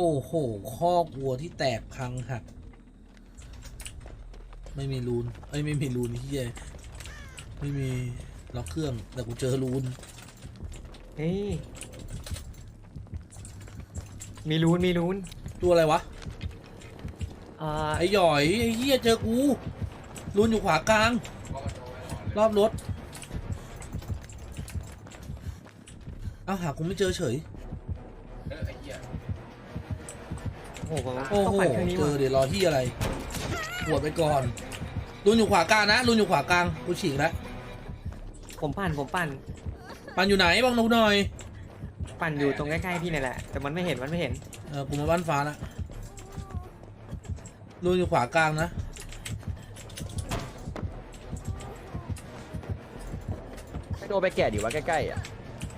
โอ้โหคอกวัวที่แตกพังหัก ไม่มีรูน เอ้ย ไม่มีรูนที่ไม่มีล็อกเครื่อง แต่กูเจอรูน เฮ้ย มีรูน มีรูน ตัวอะไรวะ อ่า ไอ้หย่อย ไอ้เหี้ยเจอกู รูนอยู่ขวากลาง รอบรถ เอาหากูไม่เจอเฉย โอ้โหโอ้ต้องโหปั่นเครื่องนี้เจมาอเดี๋ยวรอที่อะไรปวดไปก่อนรูนอยู่ขวากลางนะรูนอยู่ขวากลางกูฉีกแล้วผมปั่นผมปั่นปันอยู่ไหนบ้างนูหน่อย ปั่นอยู่ตรงใกล้ๆพี่นี่แหละ แต่มันไม่เห็นมันไม่เห็นเออกูมาบ้านฟ้าละรูนอยู่ขวากลางนะไม่โดนไปแก่ดิวะใกล้ๆอะ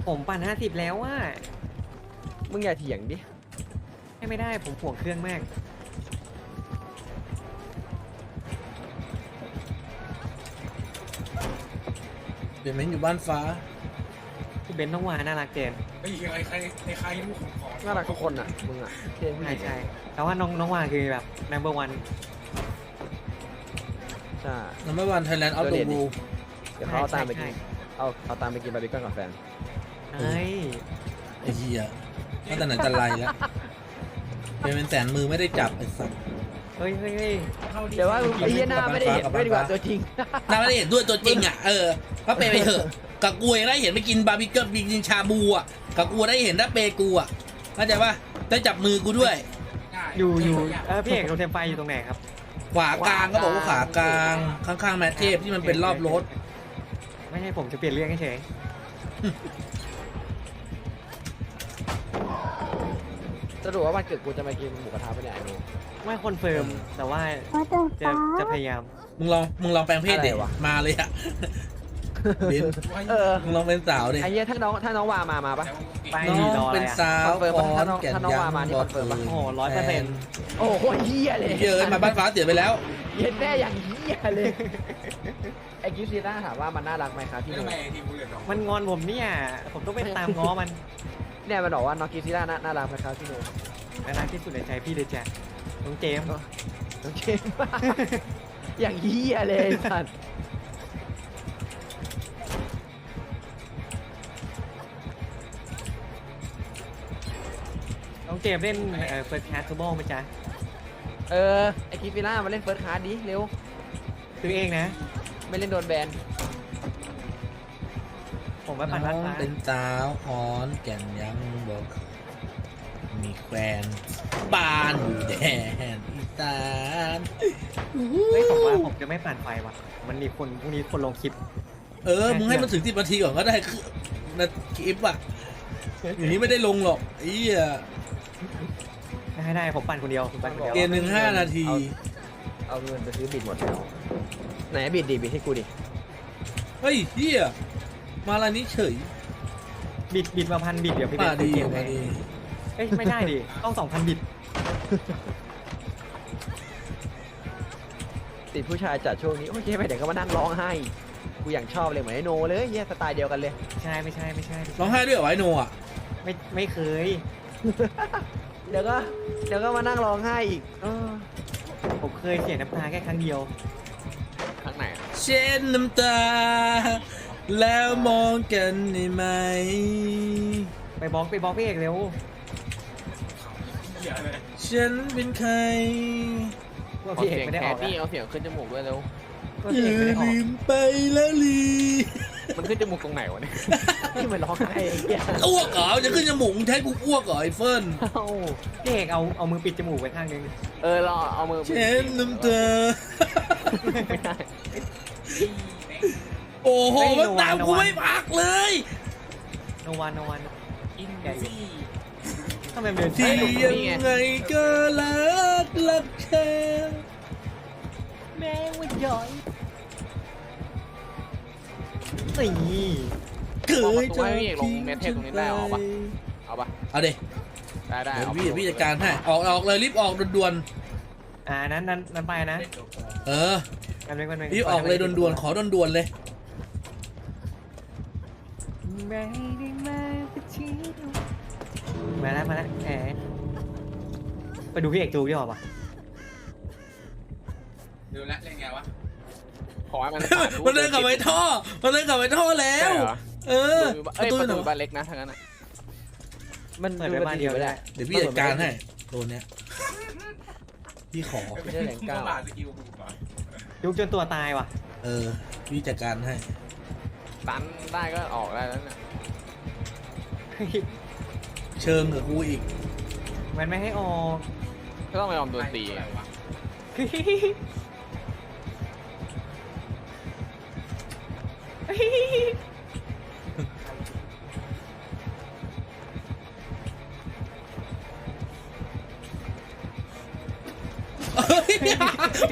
ผมปั่นห้าสิบแล้วว่ามึงอย่าเถียงดิ ให้ไม่ได้ผมห่วงเครื่องมาก เดี๋ยวเม้นอยู่บ้านฟ้า พี่เบนซ์ต้องวาน่ารักเกินไอ้เหี้ยใครใครใครใครลูกของขอน่ารักทุกคนอะมึงอะเท่ผู้หใช่ญิงใช่อะแต่ว่าน้องน้องวาคือแบบ number one ใช่นัมเบอร์วันไทยแลนด์ออฟก็เดเรีอะยนดิบูเดี๋ยวเขาเอาตามไปใช่กินเอาเอาตามไปกินบาร์บีคิวกับแฟน เฮ้ยไอ้เหี้ยตั้งแต่ไหนแต่ไรแล้ว เป็นเป็นแสนมือไม่ได้จับไอ้สัส เฮ้ยเฮ้ยเฮ้ยเดี๋ยวว่าไอ้เหี้ยหน้าไม่ได้เห็นกลับไม่บ้านดีกว่าฟ้าตัวจริงน่าไม่ได้เห็นด้วยตัวจริงอะเออก็เปย์ไปเถอะกับกูยังได้เห็นไปกินบาร์บีเคิลกินชาบูอะกับกูได้เห็นถ้าเปย์กูอะเข้าใจปะได้จับมือกูด้วยง่ายอยู่อยู่เออพี่เอกโรเทมไฟอยู่ตรงไหนครับขวากลางก็บอกว่าขวากลางข้างๆแมทเทพที่มันเป็นรอบรถ ไม่ใช่ผมจะเปลี่ยนเรื่องเฉย สรุปว่าวันเกิดกูจะมากินหมูกระทะไปเนี่ยไอ้หนูๆไม่คอนเฟิร์มแต่ว่า What the จะ fuck จะพยายาม มึงลองมึงลองแปลงเพศเด็กอะไรวะ มาเลยอะเบนเออ มึงลองเป็นสาวดิไอ้เหี้ยถ้าน้องถ้าน้องวามามาปะ ไปน้ดีองรอเป็นเลยอะสาวคอนเฟิร์มคปะอถ้านน้องแก่นถ้าน้องยังวามานี่บคอนเฟิร์มปะ โอ้โห100%โอ้โหเหี้ยเลยเยอะมาบ้านฟ้าเสียไปแล้ว เย็นแม่อย่างเหี้ยเลยไอ้กิฟซีน่าถามว่ามันน่ารักไหมครับพี่หทำนูไมทีมกูเหลือสองมันงอนผมเนี่ย ผมต้องไปตามง้อมัน เนี่ยมันบอกว่าน้องกิฟซีน่าน่าน่ารักไหมครับพี่หนูน่ารักที่สุดในใจพี่เลยจ้ะน้องเจมส์น้องเจมส์ อย่างเหี้ยเลยไอ้สัตว์น้องเจมส์เล่นเอ่อเฟิร์สคลาสทูบอลไหมจ๊ะเออไอกิฟซีน่ามาเล่นเฟิร์สคลาสดิเร็วซื้อเองนะ ไม่เล่นโดนแบน ผมว่าปั่นน้ร้าอนงฟ้าเป็นสาวคอนแก่นยังบอกมีแฟนบ้านอยู่แดนอีสานเฮ้ยผมว่าผมจะไม่ปั่นไฟว่ะ มันมีคนพรุ่งนี้คนลงคลิป เออมึงให้มันถึงสิบนาทีก่อนก็ได้คือนาคลิปอะอย่างนี้ไม่ได้ลงหรอกไอ้เหี้ยได้ได้ผมปั่นคนเดียวผมปั่นคนเดียวเกมหนึ่งห้านาที เอาเงินไปซื้อบิดหมดแล้วไหนบิดดิบิดให้กูดิ เฮ้ยเหี้ย มาลานี้เฉยบิดบิดมาพันบิดเดี๋ยวพี่เบมานดีเกมมาให้ดีเอ้ยไม่ได้ดิต้องสองพันบิดติดผู้ชายจัดช่วงนี้โอเคไปเดี๋ยวก็มานั่งร้องไห้กูอย่างชอบเลยเหมือนไอโนเลยเหี้ยสไตล์เดียวกันเลยใช่ไม่ใช่ไม่ใช่ไม่ใช่ร้องไห้ด้วยเหรอไอ้โนอะไม่ไม่เคย เดี๋ยวก็เดี๋ยวก็มานั่งร้องไห้อีกเออผมเคยเสียน้ำตาแค่ครั้งเดียวครั้งไหนเช่นน้ำตา แล้วมองกันได้ไหม ไปบล็อกไปบล็อกพี่เอกเร็วเหี้ยเลยฉันเป็นใครว่าพี่เอกไม่ได้ออกพี่นะเอาเสียงขึ้นจมูกด้วยเร็วว่าอพี่เอกย่าไม่ได้ออกลืมไปแล้วลีมันขึ้นจมูกตรงไหนวะเนี่ยที่มันร้องไห้ไอ้เหี้ยอ้วกเหรอจะขึ้นจมูกมึงใช้กูอ้วกเหรอไอ้เฟิร์นเอ้าพี่เอกเอาเอามือปิดจมูกไว้ข้างนึงเออเราเอามือเช่นน้ำตาไม่ได้ โอ้โหมันตามกูไม่พักเลยโนวันโนวันอินซี่ทำไมมันเดินที่ช้ายังไงก็รักรักแค่แม่งมันย่อยนี่เคยจะเอาปะเอาเด็ได้ได้เดี๋ยวเอาพี่เดี๋ยวพี่จัดการให้ออกออกเลยรีบออกด่วนอ่านั้นนั้นนั้นไปนะๆเออกันไปกันไปรีบออกเลยด่วนๆขอด่วนๆเลย ไม่ได้มาพิชิตมาแล้วมาแล้วแหมไปดูพี่เอกจูดีกว่าปะดูแลเล่นไงวะ ขอให้มันมันเดินกลับไปท่อ มันเดินกลับไปท่อแล้ใช่ว เหรอเออเอ้ยตู้ประหตูนูบ้านเล็กนะทางนั้นอะมันเปิดไปบ้านเดียวไม่ได้เดี๋ยวพี่จัดการให้โดนเนี้ยพี่ขอ ไม่ได้แหล่งก้าวบาสกิลกูก่อนยุกจนตัวตายว่ะ เออ พี่จัดการให้ ตันได้ก็ออกได้แล้วเนี่ยเชิงกับกูอีก มันไม่ให้ออกก็ต้องไปยอมโดนตีอะไรวะเฮ้ย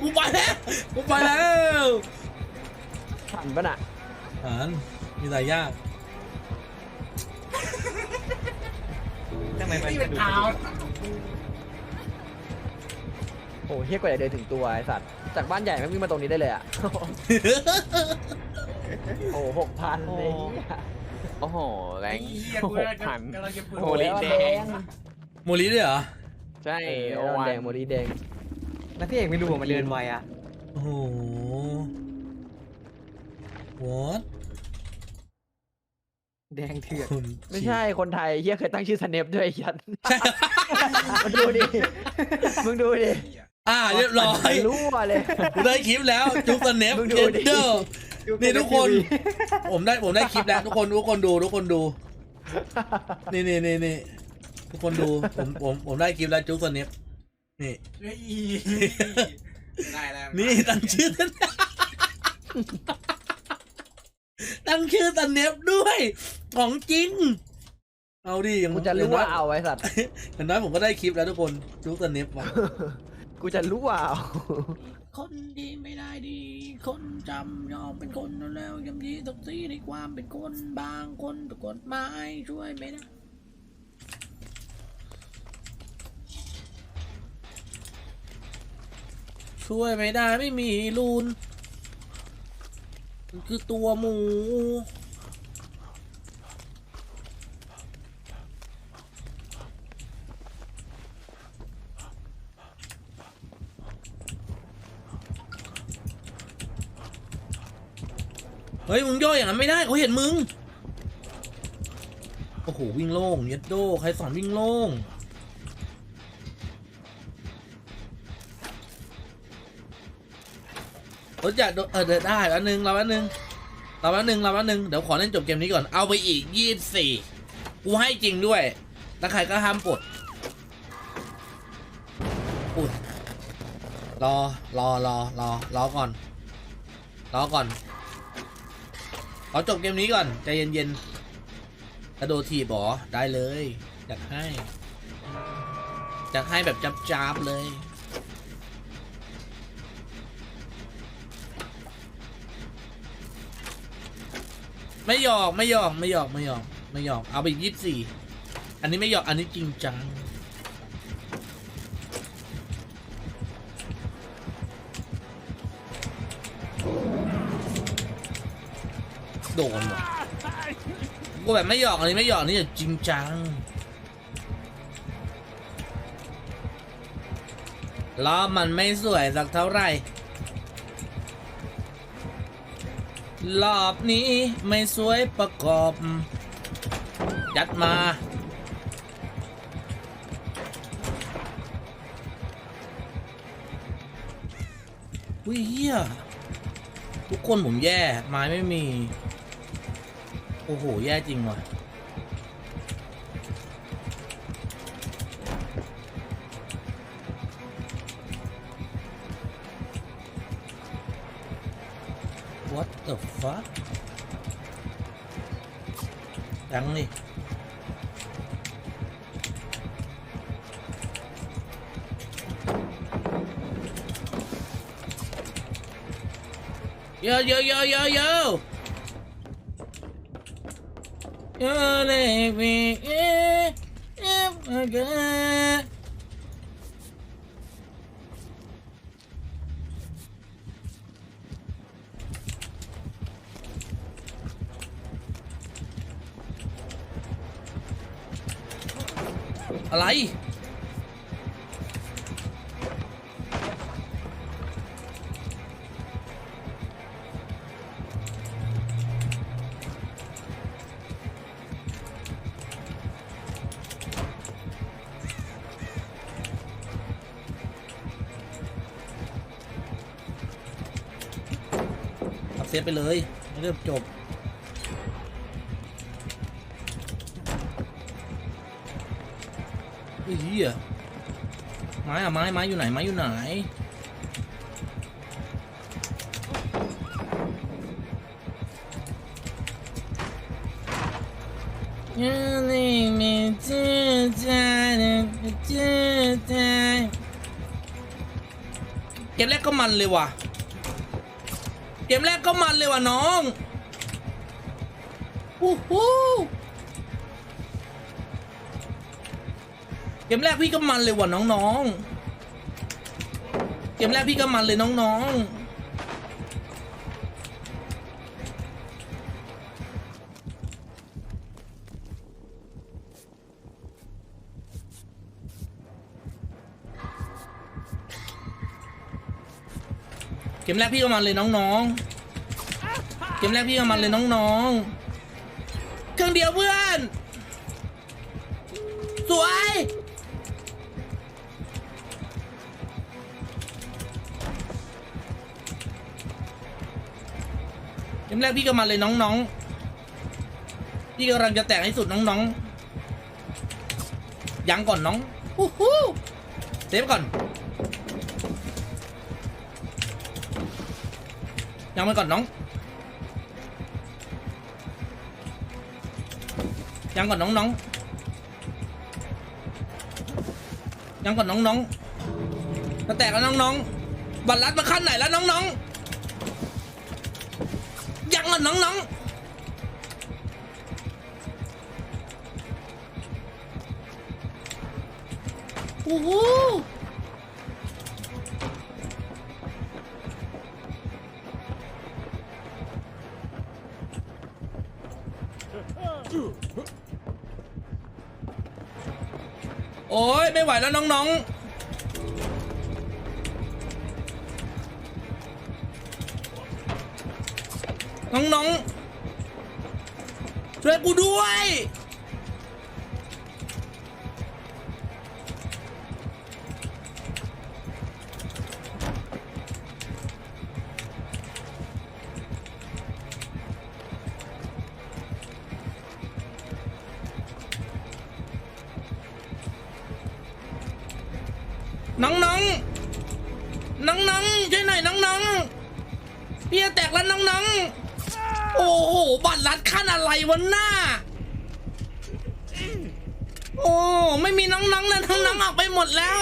กูไปแล้วกูไปแล้ว ทันปะน่ะ อ่านมีหลายยากทำไมมันนี่กเป็ระนดูกเท้าโอ้เฮียกว่าจะเดินถึงตัวไอสัตว์ จากบ้านใหญ่แม่งวิ่งมาตรงนี้ได้เลยอะ โอ้หกพันเลยเหี้ยโอ้โห แรไอ้งเหี้ยหกูกกำลังจะพันกำลังจะเปิดโอ้โหแล้วแดแดงงโมลีด้วยเหรอ ใช่เอโออวันแดงโมดีแดง แล้วพี่เอกไม่รู้ว่ามันเดินไวอะ โอ้โห what แดงเถื่อน คุณไม่ใช่คนไทยเฮียเคยตั้งชื่อสเนปด้วยไอ้ยันมึงดูดิ มึงดูดิอ่าเรียบร้อยรั่วเลยกูได้คลิปแล้ว จุ๊บสเนปมึงดูเกนดิ เดอร์นี่ทุกคน ผมได้ผมได้คลิปแล้ว ทุกคนทุกคนดู ทุกคนดู นี่นี่นี่นี่ทุกคนดู ผมผมผมได้คลิปแล้วจุ๊บสเนปนี่เฮ้ยได้แล้วนี่ตั้งชื่อ ตั้งชื่อสเนปด้วย ของจริง เอาดิอย่างกูจะอย่างรั่น้วอยเอาไอ้สัตว์อย่างน้อยผมก็ได้คลิปแล้วทุกคนจุ๊บสเนปว่ะกูจะรั่วเอาคนดีไม่ได้ดี คนจำยอมเป็นคนแล้วยำยีตกสีในความเป็นคนบางคนถูกกฎหมายช่วยไม่ได้ช่วยไม่ได้ไม่มีรูนมัน คือตัวหมู เฮ้ย มึงย่ออย่างนั้นไม่ได้เขาเห็นมึง โอ้โห วิ่งโล่งเย็ดโด ใครสอนวิ่งโล่ง รถอยากโดนเออเดินได้แล้วนึงเราแล้วนึงเราแล้วนึงเราแล้วนึงเดี๋ยวขอเล่นจบเกมนี้ก่อนเอาไปอีกยี่สี่กูให้จริงด้วยแล้วใครก็ห้ามปลดอุ้ยรอรอรอรอรอก่อนรอก่อนขอจบเกมนี้ก่อนใจเย็นๆกระโดดทีบอได้เลยอยากให้อยากให้แบบจับๆเลย ไม่หยอกไม่หยอกไม่หยอกไม่หยอกไม่หยอกเอาไปยี่สิบสี่อันนี้ไม่หยอกอันนี้จริงจังโดนว่ะกูแบบไม่หยอกอันนี้ไม่หยอกนี่แบบจริงจังล้อมันไม่สวยสักเท่าไหร่ รอบนี้ไม่สวยประกอบ ยัดมา อุ้ยเฮียทุกคนผมแย่ไม้ไม่มี โอ้โห แย่จริงว่ะ the fuck? Đăng đi. Yo yo yo yo yo You're living if I God เซฟไปเลย เริ่มจบ เฮ้ยไม้อะไม้ไม้อยู่ไหน ไม้อยู่ไหนเกมแรกก็มันเลยว่ะ เกมแรกก็มันเลยว่ะน้องอู้หูเกมแรกพี่ก็มันเลยว่ะน้องๆ เกมแรกพี่ก็มันเลยน้องๆ มแรกพี่ก็มันเลยน้องๆ เกมแรกพี่ก็มันเลยน้องๆ เครื่องเดียวเพื่อน สวย เกมแรกพี่ก็มาเลยน้องๆ พี่กำลังจะแตกให้สุดน้องๆ ยังก่อนน้อง ฮู้ฮู้เซฟก่อน ยังไปก่อนน้อง ยังก่อนน้องๆยังก่อนน้องๆจะแตกแล้วน้องๆบัตรลัดมาขั้นไหนแล้วน้องๆยังก่อนน้องๆโอ้โห โอ้ยไม่ไหวแล้วน้องๆ น้องๆ ช่วยกูด้วย น้องๆน้องๆช่วยหน่อยน้องๆพี่จะแตกแล้วน้องๆโอ้โหบัตรลัดขั้นอะไรวะหน้า โอ้ไม่มีน้องๆนะน้องๆออกไปหมดแล้ว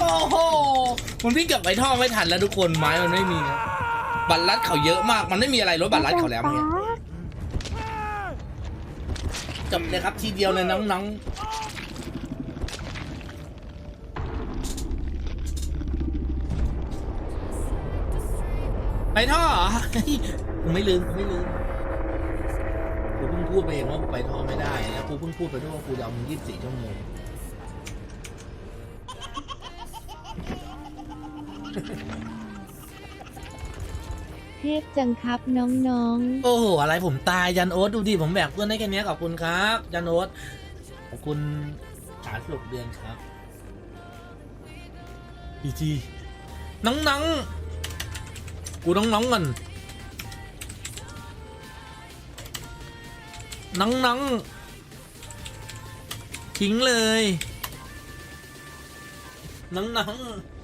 โอ้โหมันวิ่งกลับไปท่อไม่ทันแล้วทุกคนไม้มันไม่มีนะบัตรลัดเขาเยอะมากมันไม่มีอะไรลดบัตรลัดเขาแล้วเนี่ยจบเลยครับทีเดียวเลยน้องๆ ไปท่อเหรอกูไม่ลืมกูไม่ลืมกูเพิ่งพูดไปเองว่าไปท่อไม่ได้แล้วกูเพิ่งพูดไปด้วยว่ากูจะเอามึงยี่สิบสี่ชั่วโมงเทพจังครับน้องโอ้โหอะไรผมตายยันโอ๊ตดูดิผมแบกเพื่อนได้แค่เนี้ยขอบคุณครับ ยันโอ๊ตขอบคุณสาสรุปเดือนครับพีจีน้องน้องๆ กูน้องน้องๆกันน้องน้องๆทิ้งเลยน้องน้องๆ